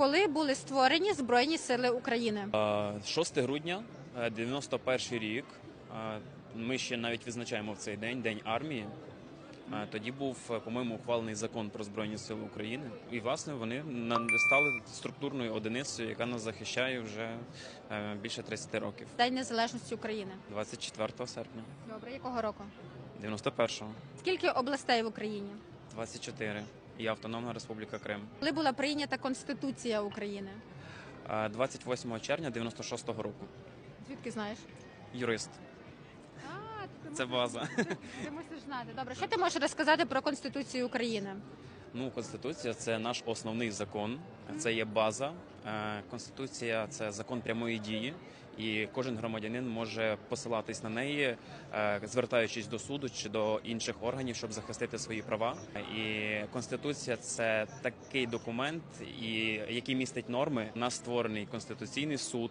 Коли були створені Збройні Сили України? Е, 6 грудня, е, 91 рік. Е, Ми ще навіть відзначаємо в цей день День армії. Тоді був, е, по-моєму, ухвалений закон про збройні сили України, і власне вони стали структурною одиницею, яка нас захищає вже е, більше 30 років. День Незалежності України. 24 серпня, Добре, якого року? 91-го, Скільки областей в Україні? 24 і Автономна Республіка Крим. Коли була прийнята Конституція України? Е, 28 червня 96-го року. Звідки знаєш? Юрист, А, ти це база. Ти мусиш знати. Добре, що ти можеш розказати про Конституцію України? Ну, конституція це наш основний закон, це є база. Е, Конституція це закон прямої дії, і кожен громадянин може посилатись на неї, е, звертаючись до суду чи до інших органів, щоб захистити свої права. І конституція це такий документ, і який містить норми. Нас створений конституційний суд.